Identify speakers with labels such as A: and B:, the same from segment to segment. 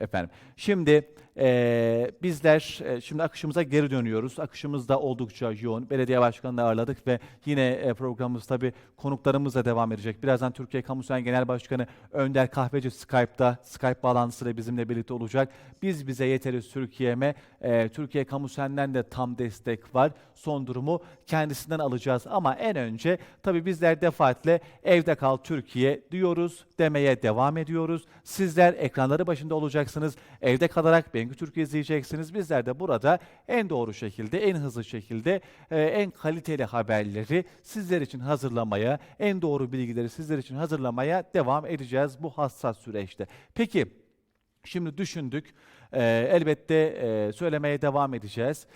A: efendim. Şimdi e, bizler e, şimdi akışımıza geri dönüyoruz. Akışımız da oldukça yoğun. Belediye başkanını ağırladık ve yine e, programımız tabii konuklarımızla devam edecek. Birazdan Türkiye Kamusen Genel Başkanı Önder Kahveci Skype'da, Skype bağlantısıyla bizimle birlikte olacak. Biz bize yeteriz Türkiye'me. E, Türkiye Kamusen'den de tam destek var. Son durumu kendisinden alacağız. Ama en önce tabii bizler defaatle evde kal Türkiye diyoruz, demeye devam ediyoruz. Sizler ekranları başında olacaksınız. Evde kalarak Bengü Türkiye izleyeceksiniz. Bizler de burada en doğru şekilde, en hızlı şekilde, e, en kaliteli haberleri sizler için hazırlamaya, en doğru bilgileri sizler için hazırlamaya devam edeceğiz bu hassas süreçte. Peki, şimdi düşündük. E, elbette e, söylemeye devam edeceğiz.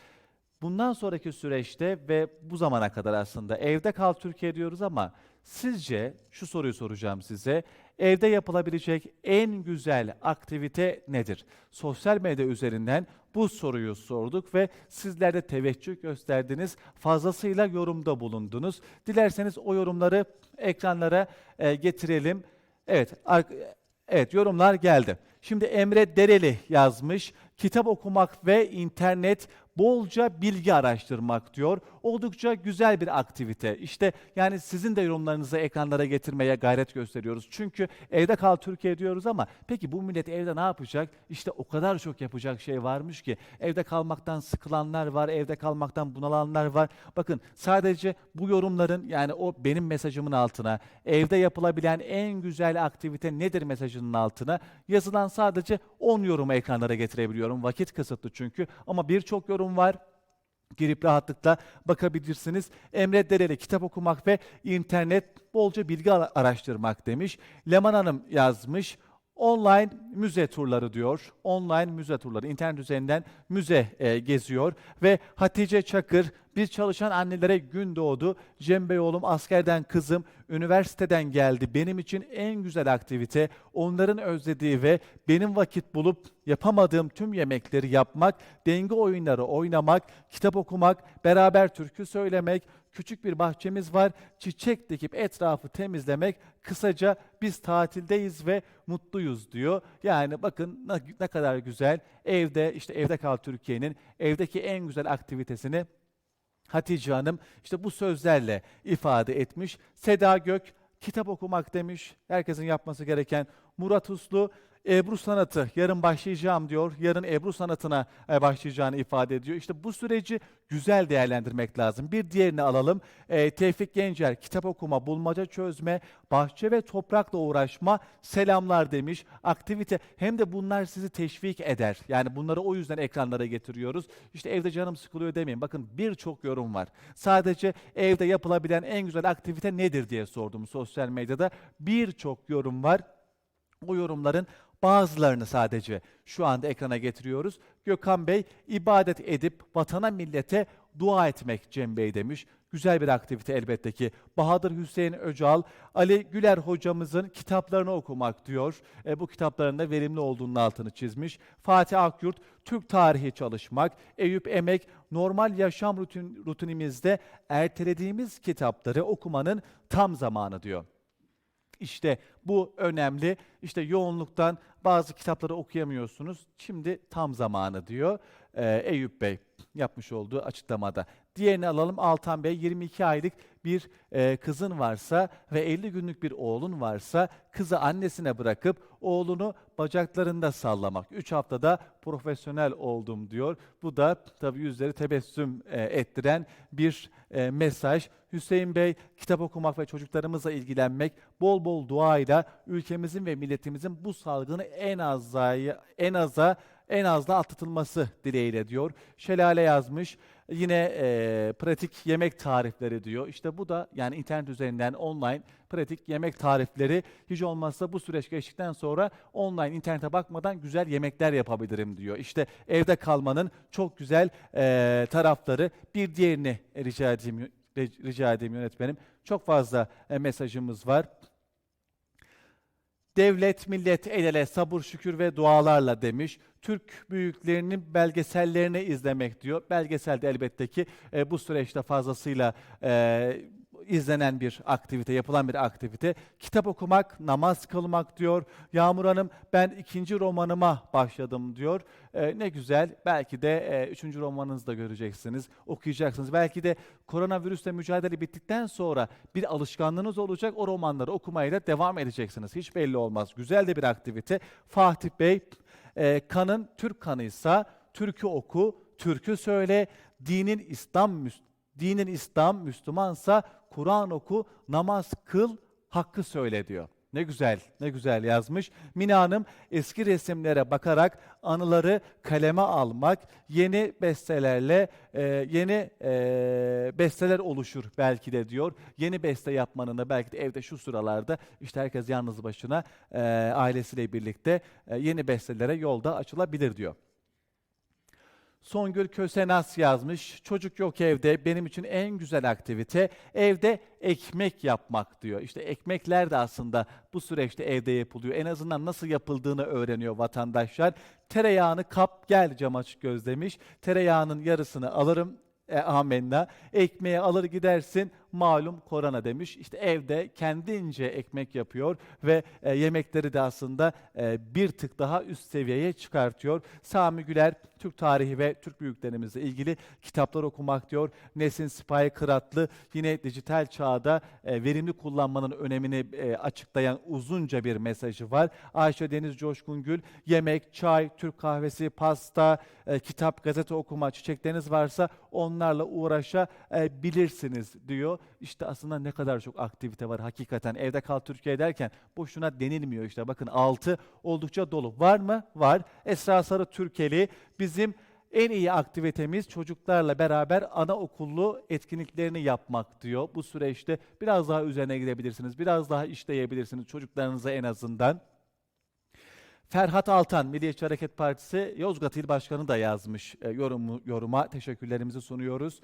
A: Bundan sonraki süreçte ve bu zamana kadar aslında evde kal Türkiye diyoruz ama sizce şu soruyu soracağım size. Evde yapılabilecek en güzel aktivite nedir? Sosyal medya üzerinden bu soruyu sorduk ve sizler de teveccüh gösterdiniz. Fazlasıyla yorumda bulundunuz. Dilerseniz o yorumları ekranlara e, getirelim. Evet, evet yorumlar geldi. Şimdi Emre Dereli yazmış. Kitap okumak ve internet bolca bilgi araştırmak diyor. Oldukça güzel bir aktivite. İşte yani sizin de yorumlarınızı ekranlara getirmeye gayret gösteriyoruz. Çünkü evde kal Türkiye diyoruz ama peki bu millet evde ne yapacak? İşte o kadar çok yapacak şey varmış ki evde kalmaktan sıkılanlar var, evde kalmaktan bunalanlar var. Bakın sadece bu yorumların yani o benim mesajımın altına evde yapılabilen en güzel aktivite nedir mesajının altına yazılan sadece 10 yorumu ekranlara getirebiliyorum. Vakit kısıtlı çünkü ama birçok yorum var. Girip rahatlıkla bakabilirsiniz. Emre Dereli kitap okumak ve internet bolca bilgi ara- araştırmak demiş. Leman Hanım yazmış. Online müze turları diyor. Online müze turları. internet üzerinden müze e, geziyor. Ve Hatice Çakır, biz çalışan annelere gün doğdu. Cem Bey oğlum askerden kızım, üniversiteden geldi. Benim için en güzel aktivite onların özlediği ve benim vakit bulup yapamadığım tüm yemekleri yapmak, denge oyunları oynamak, kitap okumak, beraber türkü söylemek, küçük bir bahçemiz var. Çiçek dikip etrafı temizlemek. Kısaca biz tatildeyiz ve mutluyuz diyor. Yani bakın ne, ne kadar güzel. Evde işte evde kal Türkiye'nin evdeki en güzel aktivitesini Hatice Hanım işte bu sözlerle ifade etmiş. Seda Gök kitap okumak demiş. Herkesin yapması gereken Murat Uslu Ebru sanatı yarın başlayacağım diyor. Yarın Ebru sanatına e, başlayacağını ifade ediyor. İşte bu süreci güzel değerlendirmek lazım. Bir diğerini alalım. E, Tevfik Gencer kitap okuma, bulmaca çözme, bahçe ve toprakla uğraşma selamlar demiş. Aktivite hem de bunlar sizi teşvik eder. Yani bunları o yüzden ekranlara getiriyoruz. İşte evde canım sıkılıyor demeyin. Bakın birçok yorum var. Sadece evde yapılabilen en güzel aktivite nedir diye sordum sosyal medyada. Birçok yorum var. O yorumların bazılarını sadece şu anda ekrana getiriyoruz. Gökhan Bey, ibadet edip vatana millete dua etmek Cem Bey demiş. Güzel bir aktivite elbette ki. Bahadır Hüseyin Öcal, Ali Güler hocamızın kitaplarını okumak diyor. E, bu kitapların da verimli olduğunun altını çizmiş. Fatih Akyurt, Türk tarihi çalışmak. Eyüp Emek, normal yaşam rutin, rutinimizde ertelediğimiz kitapları okumanın tam zamanı diyor. İşte bu önemli. İşte yoğunluktan bazı kitapları okuyamıyorsunuz. Şimdi tam zamanı diyor Eyüp Bey yapmış olduğu açıklamada. Diğerini alalım Altan Bey 22 aylık bir e, kızın varsa ve 50 günlük bir oğlun varsa kızı annesine bırakıp oğlunu bacaklarında sallamak. 3 haftada profesyonel oldum diyor. Bu da tabii yüzleri tebessüm e, ettiren bir e, mesaj. Hüseyin Bey kitap okumak ve çocuklarımızla ilgilenmek, bol bol duayla ülkemizin ve milletimizin bu salgını en aza en aza en az da atlatılması dileğiyle diyor. Şelale yazmış. Yine e, pratik yemek tarifleri diyor. İşte bu da yani internet üzerinden online pratik yemek tarifleri hiç olmazsa bu süreç geçtikten sonra online internete bakmadan güzel yemekler yapabilirim diyor. İşte evde kalmanın çok güzel e, tarafları. Bir diğerini rica edeyim, rica edeyim yönetmenim. Çok fazla e, mesajımız var. Devlet, millet el ele sabır, şükür ve dualarla demiş. Türk büyüklerinin belgesellerini izlemek diyor. Belgeselde elbette ki e, bu süreçte fazlasıyla e, izlenen bir aktivite, yapılan bir aktivite. Kitap okumak, namaz kılmak diyor. Yağmur Hanım ben ikinci romanıma başladım diyor. Ee, ne güzel. Belki de e, üçüncü romanınızı da göreceksiniz, okuyacaksınız. Belki de koronavirüsle mücadele bittikten sonra bir alışkanlığınız olacak. O romanları okumaya da devam edeceksiniz. Hiç belli olmaz. Güzel de bir aktivite. Fatih Bey, e, kanın Türk kanıysa türkü oku, türkü söyle, dinin İslam dinin İslam Müslümansa Kur'an oku, namaz kıl, hakkı söyle diyor. Ne güzel, ne güzel yazmış. Mina Hanım eski resimlere bakarak anıları kaleme almak, yeni bestelerle e, yeni e, besteler oluşur belki de diyor. Yeni beste yapmanın da belki de evde şu sıralarda işte herkes yalnız başına e, ailesiyle birlikte e, yeni bestelere yolda açılabilir diyor. Songül Kösenas yazmış. Çocuk yok evde. Benim için en güzel aktivite evde ekmek yapmak diyor. İşte ekmekler de aslında bu süreçte evde yapılıyor. En azından nasıl yapıldığını öğreniyor vatandaşlar. Tereyağını kap gel cam açık göz demiş. Tereyağının yarısını alırım. E, amenna. Ekmeği alır gidersin malum korona demiş. İşte evde kendince ekmek yapıyor ve e, yemekleri de aslında e, bir tık daha üst seviyeye çıkartıyor. Sami Güler Türk tarihi ve Türk büyüklerimizle ilgili kitaplar okumak diyor. Nesin Sipahi Kıratlı yine dijital çağda e, verimli kullanmanın önemini e, açıklayan uzunca bir mesajı var. Ayşe Deniz Coşkun Gül yemek, çay, Türk kahvesi, pasta, e, kitap, gazete okuma, çiçekleriniz varsa onlarla uğraşabilirsiniz diyor. İşte aslında ne kadar çok aktivite var hakikaten. Evde kal Türkiye derken boşuna denilmiyor işte. Bakın altı oldukça dolu. Var mı? Var. Esra Sarı Türkeli bizim en iyi aktivitemiz çocuklarla beraber anaokullu etkinliklerini yapmak diyor. Bu süreçte biraz daha üzerine gidebilirsiniz. Biraz daha işleyebilirsiniz çocuklarınıza en azından. Ferhat Altan, Milliyetçi Hareket Partisi Yozgat İl Başkanı da yazmış e, yorumu, yoruma. Teşekkürlerimizi sunuyoruz.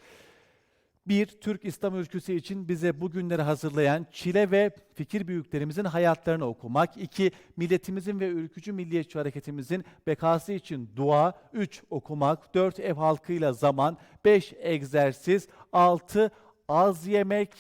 A: Bir, Türk İslam ülküsü için bize bugünleri hazırlayan çile ve fikir büyüklerimizin hayatlarını okumak. İki, milletimizin ve ülkücü milliyetçi hareketimizin bekası için dua. Üç, okumak. Dört, ev halkıyla zaman. Beş, egzersiz. Altı, az yemek,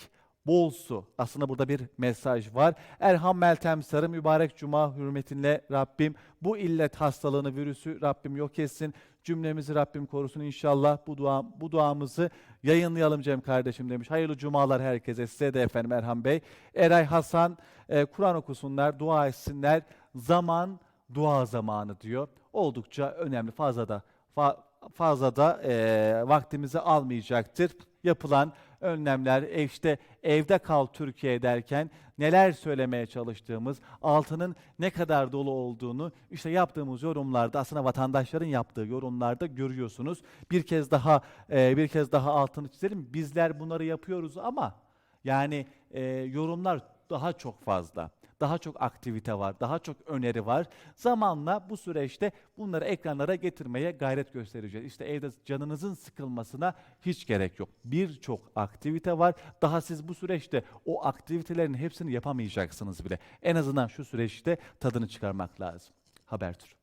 A: bol su. Aslında burada bir mesaj var. Erham Meltem Sarı mübarek cuma hürmetine Rabbim bu illet hastalığını, virüsü Rabbim yok etsin. Cümlemizi Rabbim korusun inşallah. Bu dua bu duamızı yayınlayalım Cem kardeşim demiş. Hayırlı cumalar herkese. Size de efendim Erhan Bey. Eray Hasan e, Kur'an okusunlar, dua etsinler. Zaman dua zamanı diyor. Oldukça önemli. Fazla da fa- fazla da e, vaktimizi almayacaktır. Yapılan önlemler, e, işte evde kal Türkiye derken neler söylemeye çalıştığımız, altının ne kadar dolu olduğunu işte yaptığımız yorumlarda aslında vatandaşların yaptığı yorumlarda görüyorsunuz. Bir kez daha e, bir kez daha altını çizelim. Bizler bunları yapıyoruz ama yani e, yorumlar daha çok fazla. Daha çok aktivite var, daha çok öneri var. Zamanla bu süreçte bunları ekranlara getirmeye gayret göstereceğiz. İşte evde canınızın sıkılmasına hiç gerek yok. Birçok aktivite var. Daha siz bu süreçte o aktivitelerin hepsini yapamayacaksınız bile. En azından şu süreçte tadını çıkarmak lazım. Habertür.